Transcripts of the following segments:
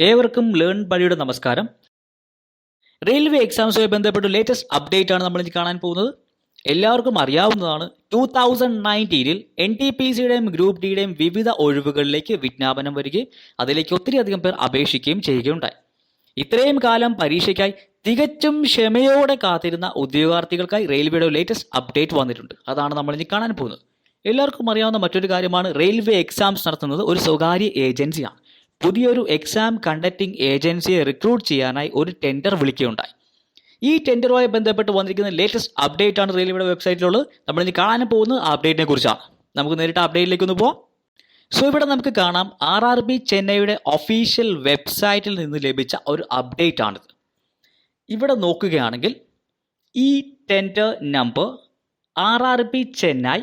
ഏവർക്കും ലേൺ ബഡിയുടെ നമസ്കാരം. റെയിൽവേ എക്സാംസുമായി ബന്ധപ്പെട്ട് ലേറ്റസ്റ്റ് അപ്ഡേറ്റ് ആണ് നമ്മൾ ഇനി കാണാൻ പോകുന്നത്. എല്ലാവർക്കും അറിയാവുന്നതാണ് ടൂ തൗസൻഡ് നയന്റീനിൽ എൻ ടി പി സിയുടെയും ഗ്രൂപ്പ് ഡിയുടെയും വിവിധ ഒഴിവുകളിലേക്ക് വിജ്ഞാപനം വരികയും അതിലേക്ക് ഒത്തിരി അധികം പേർ അപേക്ഷിക്കുകയും ചെയ്യുകയുണ്ടായി. ഇത്രയും കാലം പരീക്ഷയ്ക്കായി തികച്ചും ക്ഷമയോടെ കാത്തിരുന്ന ഉദ്യോഗാർത്ഥികൾക്കായി റെയിൽവേയുടെ ലേറ്റസ്റ്റ് അപ്ഡേറ്റ് വന്നിട്ടുണ്ട്. അതാണ് നമ്മൾ ഇനി കാണാൻ പോകുന്നത്. എല്ലാവർക്കും അറിയാവുന്ന മറ്റൊരു കാര്യമാണ് റെയിൽവേ എക്സാംസ് നടത്തുന്നത് ഒരു സ്വകാര്യ ഏജൻസിയാണ്. പുതിയൊരു എക്സാം കണ്ടക്ടിംഗ് ഏജൻസിയെ റിക്രൂട്ട് ചെയ്യാനായി ഒരു ടെൻഡർ വിളിക്കുകയുണ്ടായി. ഈ ടെൻഡറുമായി ബന്ധപ്പെട്ട് വന്നിരിക്കുന്ന ലേറ്റസ്റ്റ് അപ്ഡേറ്റ് ആണ് റെയിൽവേയുടെ വെബ്സൈറ്റിലുള്ളത് നമ്മൾ ഇനി കാണാൻ പോകുന്ന അപ്ഡേറ്റിനെ കുറിച്ചാണ്. നമുക്ക് നേരിട്ട് അപ്ഡേറ്റിലേക്ക് ഒന്ന് പോവാം. സോ ഇവിടെ നമുക്ക് കാണാം ആർ ആർ ബി ചെന്നൈയുടെ ഒഫീഷ്യൽ വെബ്സൈറ്റിൽ നിന്ന് ലഭിച്ച ഒരു അപ്ഡേറ്റ് ആണിത്. ഇവിടെ നോക്കുകയാണെങ്കിൽ ഈ tender number R R B Chennai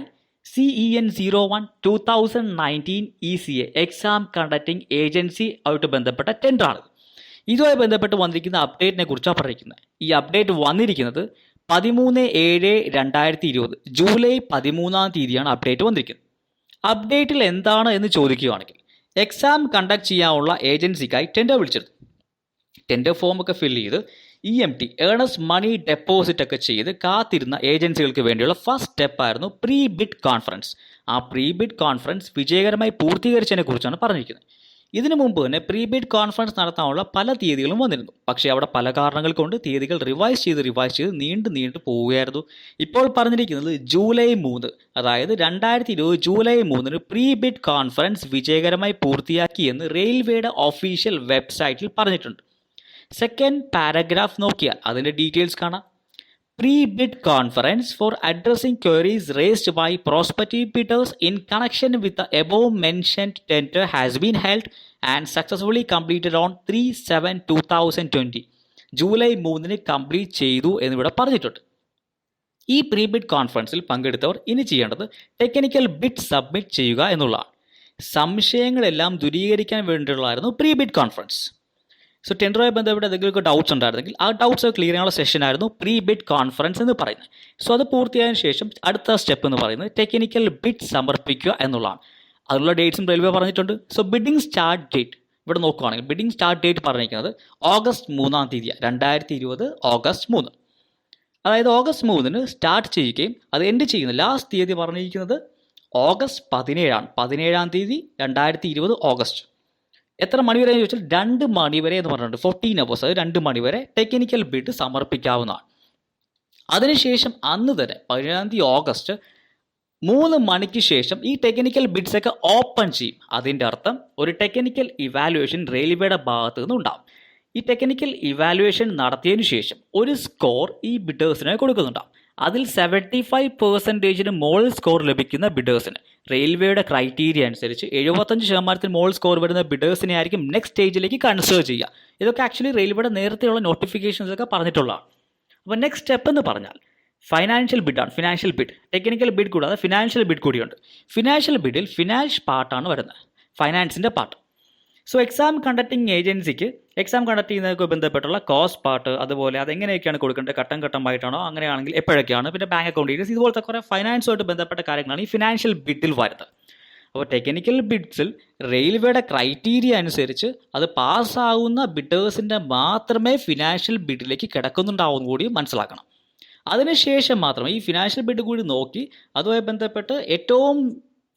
C E N zero one two thousand nineteen E C A exam conducting agency ആയിട്ട് ബന്ധപ്പെട്ട ടെൻഡറാണ് ഇതുമായി ബന്ധപ്പെട്ട് വന്നിരിക്കുന്ന അപ്ഡേറ്റിനെ കുറിച്ചാണ് പറഞ്ഞിരിക്കുന്നത്. ഈ അപ്ഡേറ്റ് വന്നിരിക്കുന്നത് പതിമൂന്ന് ഏഴ് രണ്ടായിരത്തി ഇരുപത് ജൂലൈ പതിമൂന്നാം തീയതിയാണ് അപ്ഡേറ്റ് വന്നിരിക്കുന്നത്. അപ്ഡേറ്റിൽ എന്താണ് എന്ന് ചോദിക്കുകയാണെങ്കിൽ എക്സാം കണ്ടക്ട് ചെയ്യാനുള്ള ഏജൻസിക്കായി ടെൻഡർ വിളിച്ചത് ടെൻഡർ ഫോമൊക്കെ ഫില്ല് ചെയ്ത് E M T earnest money deposit ഒക്കെ ചെയ്ത് കാത്തിരുന്ന ഏജൻസികൾക്ക് വേണ്ടിയുള്ള ഫസ്റ്റ് സ്റ്റെപ്പായിരുന്നു പ്രീ ബിഡ് കോൺഫറൻസ് ആ പ്രീ ബിഡ് കോൺഫറൻസ് വിജയകരമായി പൂർത്തീകരിച്ചതിനെ കുറിച്ചാണ് പറഞ്ഞിരിക്കുന്നത്. ഇതിനു മുമ്പ് തന്നെ പ്രീ ബിഡ് കോൺഫറൻസ് നടത്താനുള്ള പല തീയതികളും വന്നിരുന്നു. പക്ഷേ അവിടെ പല കാരണങ്ങൾ കൊണ്ട് തീയതികൾ റിവൈസ് ചെയ്ത് റിവൈസ് ചെയ്ത് നീണ്ടു നീണ്ടു പോവുകയായിരുന്നു. ഇപ്പോൾ പറഞ്ഞിരിക്കുന്നത് ജൂലൈ മൂന്ന് അതായത് രണ്ടായിരത്തി ഇരുപത് ജൂലൈ മൂന്നിന് പ്രീ ബിഡ് കോൺഫറൻസ് വിജയകരമായി പൂർത്തിയാക്കി എന്ന് റെയിൽവേയുടെ ഒഫീഷ്യൽ വെബ്സൈറ്റിൽ പറഞ്ഞിട്ടുണ്ട്. സെക്കൻഡ് പാരഗ്രാഫ് നോക്കിയാൽ അതിന്റെ ഡീറ്റെയിൽസ് കാണാം. Pre bid conference for addressing queries raised by prospective bidders in connection with above mentioned tender has been held and successfully completed on three seven two thousand twenty July മൂന്നിന് complete ചെയ്തു എന്നിവിടെ പറഞ്ഞിട്ടുണ്ട്. ഈ pre bid കോൺഫറൻസിൽ പങ്കെടുത്തവർ ഇനി ചെയ്യേണ്ടത് technical bid submit ചെയ്യുക എന്നുള്ളതാണ്. സംശയങ്ങളെല്ലാം ദൂരീകരിക്കാൻ വേണ്ടിയുള്ളതായിരുന്നു പ്രീ ബിഡ് കോൺഫറൻസ് സോ ടെൻഡറുമായി ബന്ധപ്പെട്ട് എന്തെങ്കിലും ഡൗട്ട്സ് ഉണ്ടായിരുന്നെങ്കിൽ ആ ഡൗട്ട്സ് ക്ലിയർ ചെയ്യാനുള്ള സെഷൻ ആയിരുന്നു പ്രീ ബിഡ് കോൺഫറൻസ് എന്ന് പറയുന്നത്. സോ അത് പൂർത്തിയായതിനു ശേഷം അടുത്ത സ്റ്റെപ്പ് എന്ന് പറയുന്നത് ടെക്നിക്കൽ ബിഡ് സമർപ്പിക്കുക എന്നുള്ളതാണ്. അതിനുള്ള ഡേറ്റ്സും റെയിൽവേ പറഞ്ഞിട്ടുണ്ട്. സോ ബിഡിംഗ് സ്റ്റാർട്ട് ഡേറ്റ് ഇവിടെ നോക്കുകയാണെങ്കിൽ ബിഡിംഗ് സ്റ്റാർട്ട് ഡേറ്റ് പറഞ്ഞിരിക്കുന്നത് ഓഗസ്റ്റ് മൂന്നാം തീയതി രണ്ടായിരത്തി ഇരുപത് ഓഗസ്റ്റ് മൂന്ന്. അതായത് ഓഗസ്റ്റ് മൂന്നിന് സ്റ്റാർട്ട് ചെയ്യുകയും അത് എൻഡ് ചെയ്യുന്ന ലാസ്റ്റ് തീയതി പറഞ്ഞിരിക്കുന്നത് ഓഗസ്റ്റ് പതിനേഴാണ്. പതിനേഴാം തീയതി രണ്ടായിരത്തി ഇരുപത് ഓഗസ്റ്റ് എത്ര മണിവരെ എന്ന് ചോദിച്ചാൽ രണ്ട് മണിവരെ എന്ന് പറഞ്ഞിട്ടുണ്ട്. ഫോർട്ടീൻ അവേഴ്സ് അത് രണ്ട് മണിവരെ ടെക്നിക്കൽ ബിഡ് സമർപ്പിക്കാവുന്നതാണ്. അതിനുശേഷം അന്ന് തന്നെ പതിനേഴാം തീയതി ഓഗസ്റ്റ് മൂന്ന് മണിക്ക് ശേഷം ഈ ടെക്നിക്കൽ ബിഡ്സ് ഒക്കെ ഓപ്പൺ ചെയ്യും. അതിന്റെ അർത്ഥം ഒരു ടെക്നിക്കൽ ഇവാലുവേഷൻ റെയിൽവേയുടെ ഭാഗത്ത് നിന്നുണ്ടാവും ഈ ടെക്നിക്കൽ ഇവാലുവേഷൻ നടത്തിയതിനു ശേഷം ഒരു സ്കോർ ഈ ബിഡേഴ്സിന് കൊടുക്കുന്നുണ്ടാവും. അതിൽ സെവന്റി ഫൈവ് പെർസെന്റേജിന് മോൾ സ്കോർ ലഭിക്കുന്ന ബിഡേഴ്സിന് റെയിൽവേയുടെ ക്രൈറ്റീരിയ അനുസരിച്ച് എഴുപത്തഞ്ച് ശതമാനത്തിന് മോൾ സ്കോർ വരുന്ന ബിഡേഴ്സിനെ ആയിരിക്കും നെക്സ്റ്റ് സ്റ്റേജിലേക്ക് കൺസിഡർ ചെയ്യുക. ഇതൊക്കെ ആക്ച്വലി റെയിൽവേയുടെ നേരത്തെയുള്ള നോട്ടിഫിക്കേഷൻസ് ഒക്കെ പറഞ്ഞിട്ടുള്ളതാണ്. അപ്പോൾ നെക്സ്റ്റ് സ്റ്റെപ്പ് എന്ന് പറഞ്ഞാൽ ഫൈനാൻഷ്യൽ ബിഡാണ് ഫിനാൻഷ്യൽ ബിഡ് ടെക്നിക്കൽ ബിഡ് കൂടാതെ ഫിനാൻഷ്യൽ ബിഡ് കൂടിയുണ്ട്. ഫിനാൻഷ്യൽ ബിഡിൽ ഫിനാൻസ് പാർട്ടാണ് വരുന്നത്. ഫൈനാൻസിന്റെ പാർട്ട് സോ എക്സാം കണ്ടക്ടിങ് ഏജൻസിക്ക് എക്സാം കണ്ടക്ട് ചെയ്യുന്നതൊക്കെ ബന്ധപ്പെട്ടുള്ള കോസ്റ്റ് പാർട്ട് അതുപോലെ അതെങ്ങനെയൊക്കെയാണ് കൊടുക്കേണ്ടത് ഘട്ടം ഘട്ടമായിട്ടാണോ അങ്ങനെയാണെങ്കിൽ എപ്പോഴൊക്കെയാണ് പിന്നെ ബാങ്ക് അക്കൗണ്ട് ഡീറ്റെയിൽസ് ഇതുപോലത്തെ കുറേ ഫൈനാൻസുമായിട്ട് ബന്ധപ്പെട്ട കാര്യങ്ങളാണ് ഈ ഫിനാൻഷ്യൽ ബിഡിൽ വരുന്നത്. അപ്പോൾ ടെക്നിക്കൽ ബിഡ്സിൽ റെയിൽവേയുടെ ക്രൈറ്റീരിയ അനുസരിച്ച് അത് പാസ്സാവുന്ന ബിഡേഴ്സിന്റെ മാത്രമേ ഫിനാൻഷ്യൽ ബിഡിലേക്ക് കിടക്കുന്നുണ്ടാവും കൂടി മനസ്സിലാക്കണം. അതിനുശേഷം മാത്രം ഈ ഫിനാൻഷ്യൽ ബിഡ് കൂടി നോക്കി അതുമായി ബന്ധപ്പെട്ട് ഏറ്റവും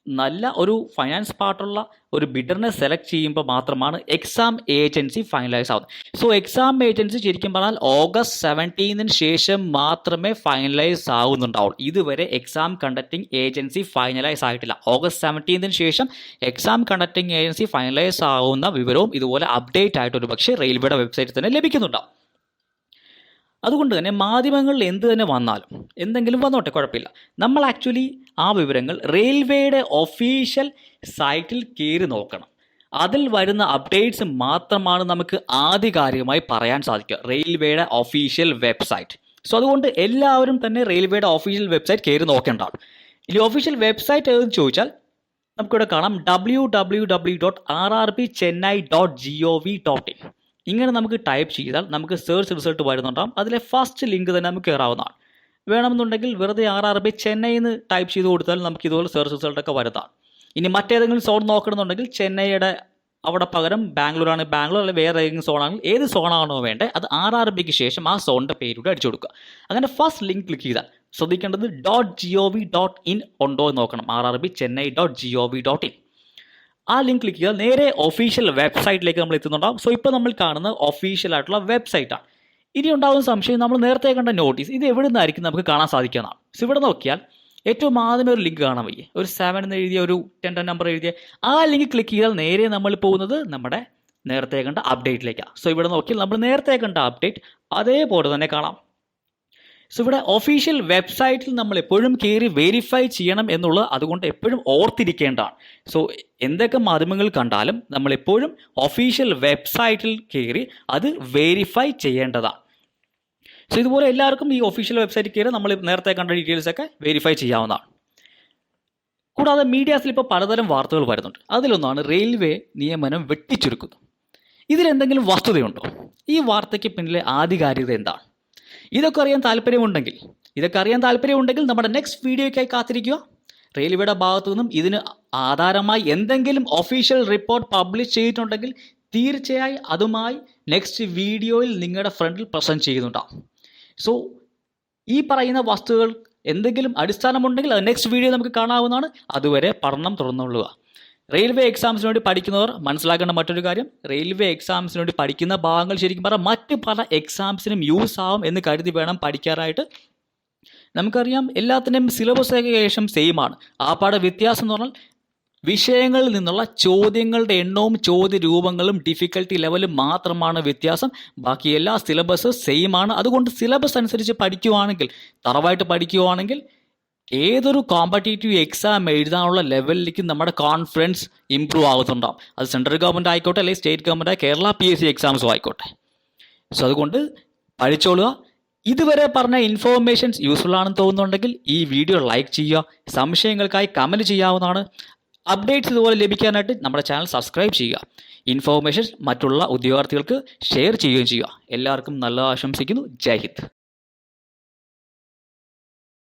നല്ല ഒരു ഫൈനാൻസ് പാർട്ടുള്ള ഒരു ബിഡറിനെ സെലക്ട് ചെയ്യുമ്പോൾ മാത്രമാണ് എക്സാം ഏജൻസി ഫൈനലൈസ് ആവുന്നത്. സോ എക്സാം ഏജൻസി ശരിക്കും പറഞ്ഞാൽ ഓഗസ്റ്റ് സെവന്റീനിന് ശേഷം മാത്രമേ ഫൈനലൈസ് ആവുന്നുണ്ടാവുള്ളൂ. ഇതുവരെ എക്സാം കണ്ടക്ടിങ് ഏജൻസി ഫൈനലൈസ് ആയിട്ടില്ല. ഓഗസ്റ്റ് സെവന്റീനിന് ശേഷം എക്സാം കണ്ടക്ടിങ് ഏജൻസി ഫൈനലൈസ് ആവുന്ന വിവരവും ഇതുപോലെ അപ്ഡേറ്റ് ആയിട്ട് ഒരു പക്ഷേ റെയിൽവേയുടെ വെബ്സൈറ്റിൽ തന്നെ ലഭിക്കുന്നുണ്ടാവും. അതുകൊണ്ട് തന്നെ മാധ്യമങ്ങളിൽ എന്ത് തന്നെ വന്നാലും എന്തെങ്കിലും വന്നോട്ടെ കുഴപ്പമില്ല. നമ്മൾ ആക്ച്വലി ആ വിവരങ്ങൾ റെയിൽവേയുടെ ഒഫീഷ്യൽ സൈറ്റിൽ കയറി നോക്കണം. അതിൽ വരുന്ന അപ്ഡേറ്റ്സ് മാത്രമാണ് നമുക്ക് ആധികാരികമായി പറയാൻ സാധിക്കുക. റെയിൽവേയുടെ ഒഫീഷ്യൽ വെബ്സൈറ്റ് സോ അതുകൊണ്ട് എല്ലാവരും തന്നെ റെയിൽവേയുടെ ഒഫീഷ്യൽ വെബ്സൈറ്റ് കയറി നോക്കേണ്ടതാണ്. ഈ ഒഫീഷ്യൽ വെബ്സൈറ്റ് ഏതെന്ന് ചോദിച്ചാൽ നമുക്കിവിടെ കാണാം W W W dot R R B Chennai dot G O V dot in ഇങ്ങനെ നമുക്ക് ടൈപ്പ് ചെയ്താൽ നമുക്ക് സെർച്ച് റിസൾട്ട് വരുന്നുണ്ടാകും അതിലെ ഫസ്റ്റ് ലിങ്ക് തന്നെ നമുക്ക് കയറാവുന്നതാണ് വേണമെന്നുണ്ടെങ്കിൽ വെറുതെ ആർ ആർ ബി ചെന്നൈ എന്ന് ടൈപ്പ് ചെയ്ത് കൊടുത്താൽ നമുക്ക് ഇതുപോലെ സെർച്ച് റിസൾട്ടൊക്കെ വരുന്നതാണ്. ഇനി മറ്റേതെങ്കിലും സോൺ നോക്കണമെന്നുണ്ടെങ്കിൽ ചെന്നൈയുടെ അവിടെ പകരം ബാംഗ്ലൂർ ആണ് ബാംഗ്ലൂർ അല്ലെങ്കിൽ വേറെ ഏതെങ്കിലും സോണാണെങ്കിൽ ഏത് സോണാണോ വേണ്ടത് അത് ആർ ആർ ബിക്ക് ശേഷം ആ സോണിന്റെ പേരൂടെ അടിച്ചു കൊടുക്കുക. അങ്ങനെ ഫസ്റ്റ് ലിങ്ക് ക്ലിക്ക് ചെയ്താൽ ശ്രദ്ധിക്കേണ്ടത് dot G O V dot in ഉണ്ടോ എന്ന് നോക്കണം. R R B Chennai dot G O V dot in ആ ലിങ്ക് ക്ലിക്ക് ചെയ്താൽ നേരെ ഒഫീഷ്യൽ വെബ്സൈറ്റിലേക്ക് നമ്മൾ എത്തുന്നുണ്ടാവും. സോ ഇപ്പോൾ നമ്മൾ കാണുന്ന ഒഫീഷ്യൽ ആയിട്ടുള്ള വെബ്സൈറ്റാണ് ഇനി ഉണ്ടാകുന്ന സംശയം നമ്മൾ നേരത്തെ കണ്ട നോട്ടീസ് ഇത് എവിടെ നിന്നായിരിക്കും നമുക്ക് കാണാൻ സാധിക്കുന്നതാണ് സോ ഇവിടെ നോക്കിയാൽ ഏറ്റവും ആദ്യമേ ഒരു ലിങ്ക് കാണാൻ വയ്യേ. ഒരു സെവൻ എന്ന് എഴുതിയ ഒരു ടെൻ ടെൻ നമ്പർ എഴുതിയ ആ ലിങ്ക് ക്ലിക്ക് ചെയ്താൽ നേരെ നമ്മൾ പോകുന്നത് നമ്മുടെ നേരത്തെ കണ്ട അപ്ഡേറ്റിലേക്കാണ് സോ ഇവിടെ നോക്കിയാൽ നമ്മൾ നേരത്തെ കണ്ട അപ്ഡേറ്റ് അതേപോലെ തന്നെ കാണാം. സോ ഇവിടെ ഒഫീഷ്യൽ വെബ്സൈറ്റിൽ നമ്മൾ എപ്പോഴും കയറി വെരിഫൈ ചെയ്യണം എന്നുള്ളത് അതുകൊണ്ട് എപ്പോഴും ഓർത്തിരിക്കേണ്ടതാണ്. സോ എന്തൊക്കെ മാധ്യമങ്ങൾ കണ്ടാലും നമ്മൾ എപ്പോഴും ഒഫീഷ്യൽ വെബ്സൈറ്റിൽ കയറി അത് വെരിഫൈ ചെയ്യേണ്ടതാണ്. സോ ഇതുപോലെ എല്ലാവർക്കും ഈ ഒഫീഷ്യൽ വെബ്സൈറ്റിൽ കയറി നമ്മൾ നേരത്തെ കണ്ട ഡീറ്റെയിൽസ് ഒക്കെ വെരിഫൈ ചെയ്യാവുന്നതാണ്. കൂടാതെ മീഡിയാസിൽ ഇപ്പോൾ പലതരം വാർത്തകൾ വരുന്നുണ്ട്. അതിലൊന്നാണ് റെയിൽവേ നിയമനം വെട്ടിച്ചുരുക്കുന്നു. ഇതിലെന്തെങ്കിലും വസ്തുതയുണ്ടോ? ഈ വാർത്തയ്ക്ക് പിന്നിലെ ആധികാരികത എന്താണ്? ഇതൊക്കെ അറിയാൻ താല്പര്യമുണ്ടെങ്കിൽ ഇതൊക്കെ അറിയാൻ താല്പര്യമുണ്ടെങ്കിൽ നമ്മുടെ നെക്സ്റ്റ് വീഡിയോയ്ക്കായി കാത്തിരിക്കുക. റെയിൽവേയുടെ ഭാഗത്തു നിന്നും ഇതിന് ആധാരമായി എന്തെങ്കിലും ഒഫീഷ്യൽ റിപ്പോർട്ട് പബ്ലിഷ് ചെയ്തിട്ടുണ്ടെങ്കിൽ തീർച്ചയായും അതുമായി നെക്സ്റ്റ് വീഡിയോയിൽ നിങ്ങളുടെ ഫ്രണ്ടിൽ പ്രസന്റ് ചെയ്യുന്നുണ്ടാവും. സോ ഈ പറയുന്ന വസ്തുക്കൾ എന്തെങ്കിലും അടിസ്ഥാനമുണ്ടെങ്കിൽ അത് നെക്സ്റ്റ് വീഡിയോ നമുക്ക് കാണാവുന്നതാണ്. അതുവരെ പഠനം തുടർന്നുകൊള്ളുക. റെയിൽവേ എക്സാംസിന് വേണ്ടി പഠിക്കുന്നവർ മനസ്സിലാക്കേണ്ട മറ്റൊരു കാര്യം റെയിൽവേ എക്സാംസിന് വേണ്ടി പഠിക്കുന്ന ഭാഗങ്ങൾ ശരിക്കും പറഞ്ഞാൽ മറ്റ് പല എക്സാംസിനും യൂസ് ആവും എന്ന് കരുതി വേണം പഠിക്കാനായിട്ട് നമുക്കറിയാം എല്ലാത്തിന്റെയും സിലബസ് ഏകദേശം സെയിം ആണ്. ആ പാടെ വ്യത്യാസം എന്ന് പറഞ്ഞാൽ വിഷയങ്ങളിൽ നിന്നുള്ള ചോദ്യങ്ങളുടെ എണ്ണവും ചോദ്യ രൂപങ്ങളും ഡിഫിക്കൽട്ടി ലെവലും മാത്രമാണ് വ്യത്യാസം. ബാക്കി എല്ലാ സിലബസ് സെയിം ആണ്. അതുകൊണ്ട് സിലബസ് അനുസരിച്ച് പഠിക്കുവാണെങ്കിൽ തറവായിട്ട് പഠിക്കുവാണെങ്കിൽ ഏതൊരു കോമ്പറ്റേറ്റീവ് എക്സാം എഴുതാനുള്ള ലെവലിലേക്ക് നമ്മുടെ കോൺഫിഡൻസ് ഇമ്പ്രൂവ് ആകുന്നുണ്ടാവും. അത് സെൻട്രൽ ഗവൺമെന്റ് ആയിക്കോട്ടെ അല്ലെങ്കിൽ state government Kerala P S C എക്സാംസും ആയിക്കോട്ടെ. സോ അതുകൊണ്ട് പഠിച്ചോളുക. ഇതുവരെ പറഞ്ഞ ഇൻഫോർമേഷൻസ് യൂസ്ഫുൾ ആണെന്ന് തോന്നുന്നുണ്ടെങ്കിൽ ഈ വീഡിയോ ലൈക്ക് ചെയ്യുക. സംശയങ്ങൾക്കായി കമന്റ് ചെയ്യാവുന്നതാണ്. അപ്ഡേറ്റ്സ് ഇതുപോലെ ലഭിക്കാനായിട്ട് നമ്മുടെ ചാനൽ സബ്സ്ക്രൈബ് ചെയ്യുക. ഇൻഫോർമേഷൻ മറ്റുള്ള ഉദ്യോഗാർത്ഥികൾക്ക് ഷെയർ ചെയ്യുകയും ചെയ്യുക. എല്ലാവർക്കും നല്ല ആശംസിക്കുന്നു. ജയ് ഹിന്ദ്.